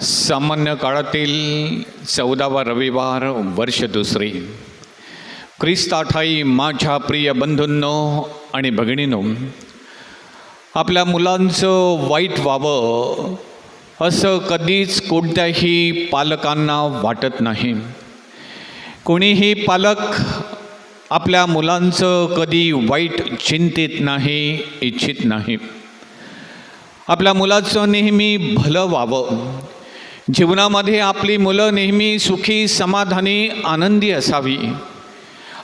सामान्य काळातील चौदावा रविवार वर्ष दुसरी. ख्रिस्ताठाई माझ्या प्रिय बंधूंनो आणि भगिनीनो आपल्या मुलांचं वाईट व्हावं असं कधीच कोणत्याही पालकांना वाटत नाही. कोणीही पालक आपल्या मुलांचं कधी वाईट चिंतित नाही इच्छित नाही. आपल्या मुलाचं नेहमी भलं व्हावं जीवनामध्ये आपली मुलं नेहमी सुखी समाधानी आनंदी असावी.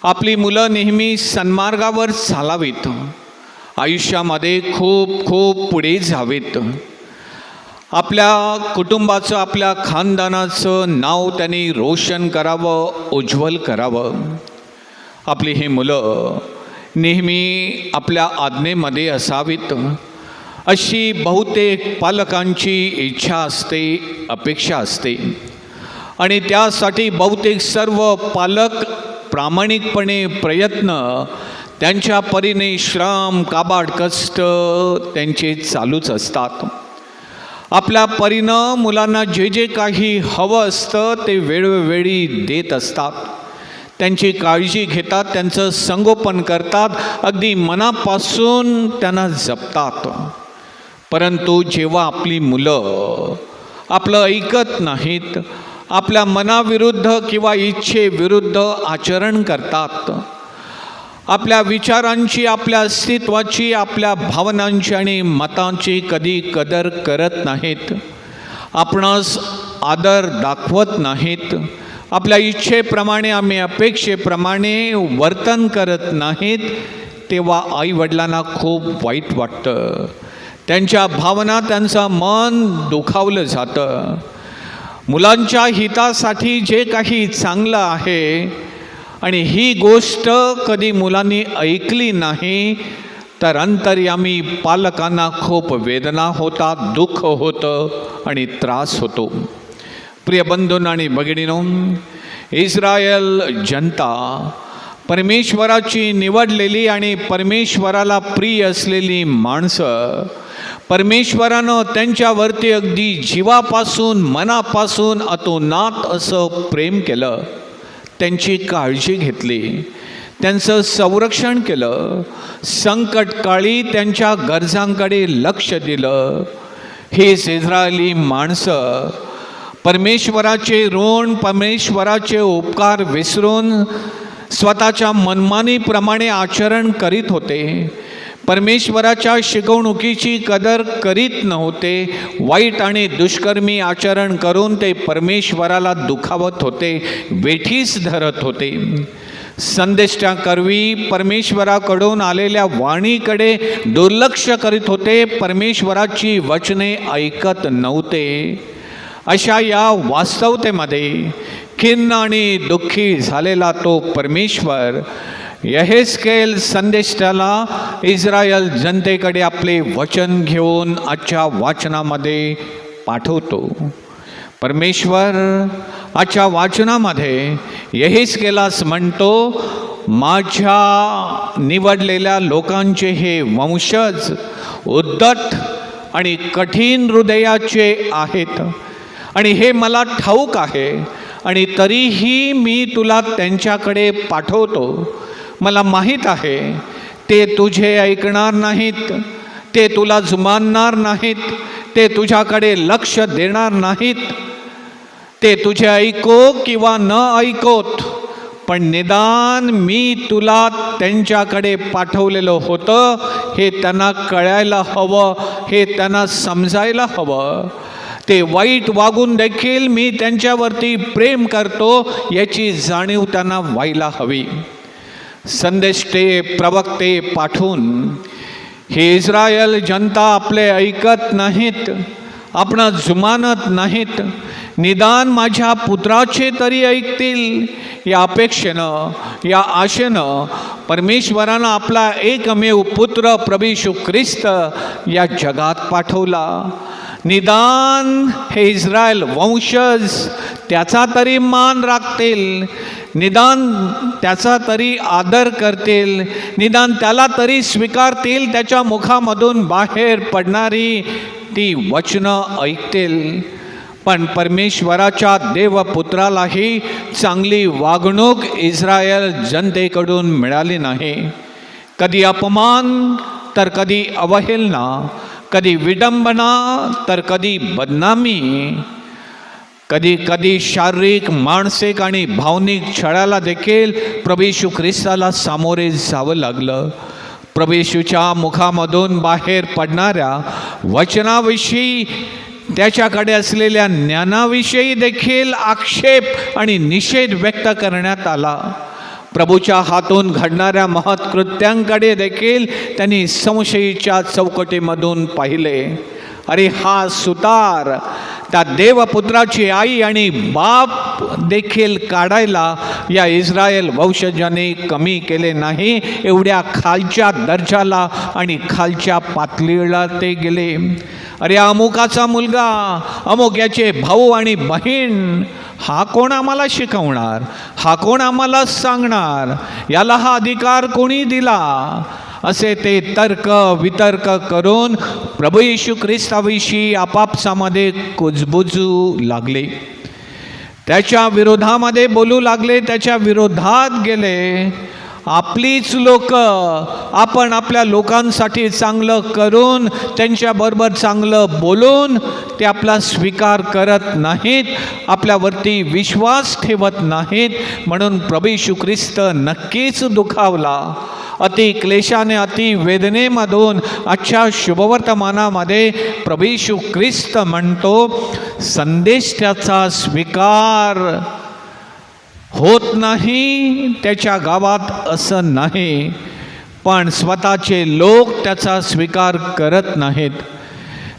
आपली मुलं नेहमी सन्मार्गावर चालावीत. आयुष्यामध्ये खूप खूप पुढे जावेत. आपल्या कुटुंबाचं आपल्या खानदानाचं नाव त्यांनी रोशन करावं उज्ज्वल करावं. आपली ही मुलं नेहमी आपल्या आज्ञेमध्ये असावीत. अशी बहुतेक पालकांची इच्छा असते अपेक्षा असते. आणि त्यासाठी बहुतेक सर्व पालक प्रामाणिकपणे प्रयत्न त्यांच्या परीने श्रम काबाड कष्ट त्यांचे चालूच असतात. आपल्या परीनं मुलांना जे जे काही हवं असतं ते वेळोवेळी देत असतात. त्यांची काळजी घेतात त्यांचं संगोपन करतात अगदी मनापासून त्यांना जपतात. परंतु जेव्हा आपली मुलं आपलं ऐकत नाहीत आपल्या मनाविरुद्ध किंवा इच्छेविरुद्ध आचरण करतात आपल्या विचारांची आपल्या अस्तित्वाची आपल्या भावनांची आणि मतांची कधी कदर करत नाहीत आपणास आदर दाखवत नाहीत आपल्या इच्छेप्रमाणे आम्ही अपेक्षेप्रमाणे वर्तन करत नाहीत तेव्हा आईवडिलांना खूप वाईट वाटतं. त्यांच्या भावना त्यांचं मन दुखावलं जातं. मुलांच्या हितासाठी जे काही चांगलं आहे आणि ही गोष्ट कधी मुलांनी ऐकली नाही तर अंतर्यामी पालकांना खूप वेदना होतात दुःख होतं आणि त्रास होतो. प्रिय बंधून आणि भगिनीनो इस्रायल जनता परमेश्वराची निवडलेली आणि परमेश्वराला प्रिय असलेली माणसं परमेश्वरानं त्यांच्यावरती अगदी जीवापासून मनापासून अतोनात असं प्रेम केलं. त्यांची काळजी घेतली. त्यांचं संरक्षण केलं. संकटकाळी त्यांच्या गरजांकडे लक्ष दिलं. हे इस्रायली माणसं परमेश्वराचे ऋण परमेश्वराचे उपकार विसरून स्वतःच्या मनमानीप्रमाणे आचरण करीत होते. परमेश्वराच्या शिकवणुकीची कदर करीत नव्हते. वाईट आणि दुष्कर्मी आचरण करून ते परमेश्वराला दुखावत होते वेठीस धरत होते. संदेष्टाकरवी परमेश्वराकडून आलेल्या वाणीकडे दुर्लक्ष करीत होते परमेश्वराची वचने ऐकत नव्हते. अशा या वास्तवतेमध्ये खिन्न आणि दुःखी झालेला तो परमेश्वर यहेस्केल संदेशाला इस्रायल जनतेकडे आपले वचन घेऊन आजच्या वाचनामध्ये पाठवतो. परमेश्वर आजच्या वाचनामध्ये यहेस्केलास म्हणतो माझ्या निवडलेल्या लोकांचे हे वंशज उद्धट आणि कठीण हृदयाचे आहेत आणि हे मला ठाऊक आहे आणि तरीही मी तुला त्यांच्याकडे पाठवतो. मला माहीत आहे ते तुझे ऐकणार नाहीत ते तुला जुमानणार नाहीत ते तुझ्याकडे लक्ष देणार नाहीत. ते तुझे ऐको किंवा न ऐकोत पण निदान मी तुला त्यांच्याकडे पाठवलेलं होतं हे त्यांना कळायला हवं हे त्यांना समजायला हवं. ते वाईट वागून देखील मी त्यांच्यावरती प्रेम करतो याची जाणीव त्यांना व्हायला हवी. संदेष्टे प्रवक्ते पाठवून हे इस्रायल जनता आपले ऐकत नाहीत आपण जुमानत नाहीत. निदान माझ्या पुत्राचे तरी ऐकतील. या अपेक्षेनं या आशेनं परमेश्वरानं आपला एकमेव पुत्र प्रभीशू ख्रिस्त या जगात पाठवला. निदान हे इस्रायल वंशज त्याचा तरी मान राखतील. निदान त्याचा तरी आदर करतील निदान त्याला तरी स्वीकारतील त्याच्या मुखामधून बाहेर पडणारी ती वचनं ऐकतील. पण परमेश्वराच्या देवपुत्रालाही चांगली वागणूक इस्रायल जनतेकडून मिळाली नाही. कधी अपमान तर कधी अवहेलना. कधी विडंबना तर कधी बदनामी. कधी कधी शारीरिक मानसिक आणि भावनिक छळाला देखील प्रभेशू ख्रिस्ताला सामोरे जावं लागलं. प्रभेशूच्या मुखामधून बाहेर पडणाऱ्या वचनाविषयी त्याच्याकडे असलेल्या ज्ञानाविषयी देखील आक्षेप आणि निषेध व्यक्त करण्यात आला. प्रभूच्या हातून घडणाऱ्या महत्कृत्यांकडे देखील त्यांनी संशयीच्या चौकटीमधून पाहिले. अरे हा सुतार त्या देवपुत्राची आई आणि बाप देखील काढायला या इस्रायल वंशजाने कमी केले नाही. एवढ्या खालच्या दर्जाला आणि खालच्या पातळीला ते गेले. अरे अमुकाचा मुलगा अमुक याचे भाऊ आणि बहीण हा कोण आम्हाला शिकवणार? हा कोण आम्हाला सांगणार? याला हा अधिकार कोणी दिला? असे ते तर्क वितर्क करून प्रभू येशू ख्रिस्ताविषयी आपापसामध्ये कुजबुजू लागले. त्याच्या विरोधामध्ये बोलू लागले त्याच्या विरोधात गेले. आपलीच लोक आपण आपल्या लोकांसाठी चांगलं करून त्यांच्याबरोबर चांगलं बोलून ते आपला स्वीकार करत नाहीत आपल्यावरती विश्वास ठेवत नाहीत. म्हणून प्रभू ख्रिस्त नक्कीच दुखावला. अति क्लेशाने अति वेदनेमधून आजच्या शुभवर्तमानामध्ये प्रभू ख्रिस्त म्हणतो संदेश त्याचा स्वीकार होत नाही त्याच्या गावात असं नाही पण स्वतःचे लोक त्याचा स्वीकार करत नाहीत.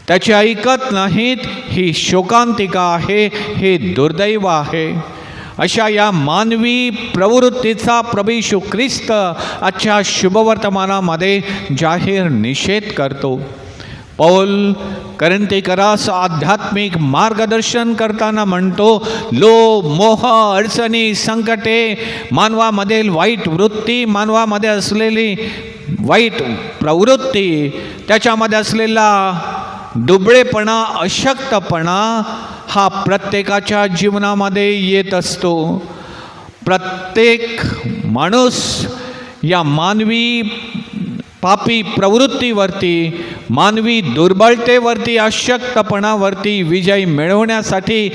त्याचे ऐकत नाहीत ही शोकांतिका आहे हे दुर्दैव आहे. अशा या मानवी प्रवृत्तीचा प्रभू ख्रिस्त आजच्या शुभवर्तमानामध्ये जाहीर निषेध करतो. पौल कारण ते करंतेकरास आध्यात्मिक मार्गदर्शन करताना म्हणतो लो मोह अडचणी संकटे मानवामधील वाईट वृत्ती मानवामध्ये असलेली वाईट प्रवृत्ती त्याच्यामध्ये असलेला दुबळेपणा अशक्तपणा हा प्रत्येकाच्या जीवनामध्ये येत असतो. प्रत्येक माणूस या मानवी पापी प्रवृत्तीवरती मानवी दुर्बलतेवरती अशक्तपणावरती विजय मिळवण्यासाठी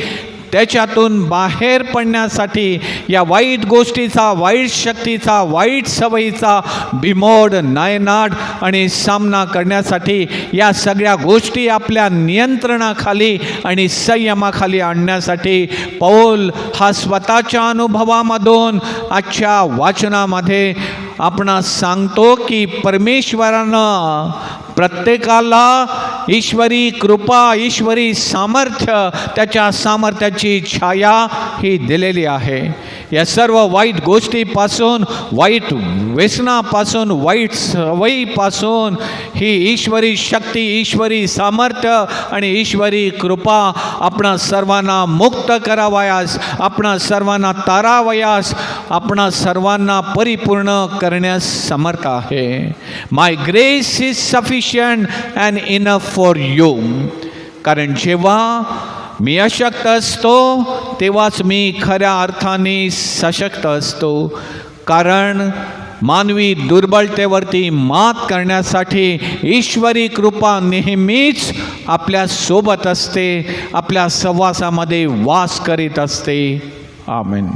त्याच्यातून बाहेर पडण्यासाठी या वाईट गोष्टीचा वाईट शक्तीचा वाईट सवयीचा बिमोड नायनाट आणि सामना करण्यासाठी या सगळ्या गोष्टी आपल्या नियंत्रणाखाली आणि संयमाखाली आणण्यासाठी पौल हा स्वतःच्या अनुभवामधून आजच्या वाचनामध्ये आपणास सांगतो की परमेश्वरानं प्रत्येकाला ईश्वरी कृपा ईश्वरी सामर्थ्य त्याच्या सामर्थ्याची छाया ही दिलेली आहे. या सर्व वाईट गोष्टीपासून वाईट व्यसनापासून वाईट सवयीपासून ही ईश्वरी शक्ती ईश्वरी सामर्थ्य आणि ईश्वरी कृपा आपणा सर्वांना मुक्त करावयास आपणा सर्वांना तारावयास आपणा सर्वांना परिपूर्ण करण्यास समर्थ आहे. My grace is sufficient and enough for you कारण जेव्हा मी अशक्त असतो तेव्हाच मी खऱ्या अर्थाने सशक्त असतो. कारण मानवी दुर्बलतेवरती मात करण्यासाठी ईश्वरी कृपा नेहमीच आपल्यासोबत असते आपल्या सहवासामध्ये वास करीत असते. आमेन.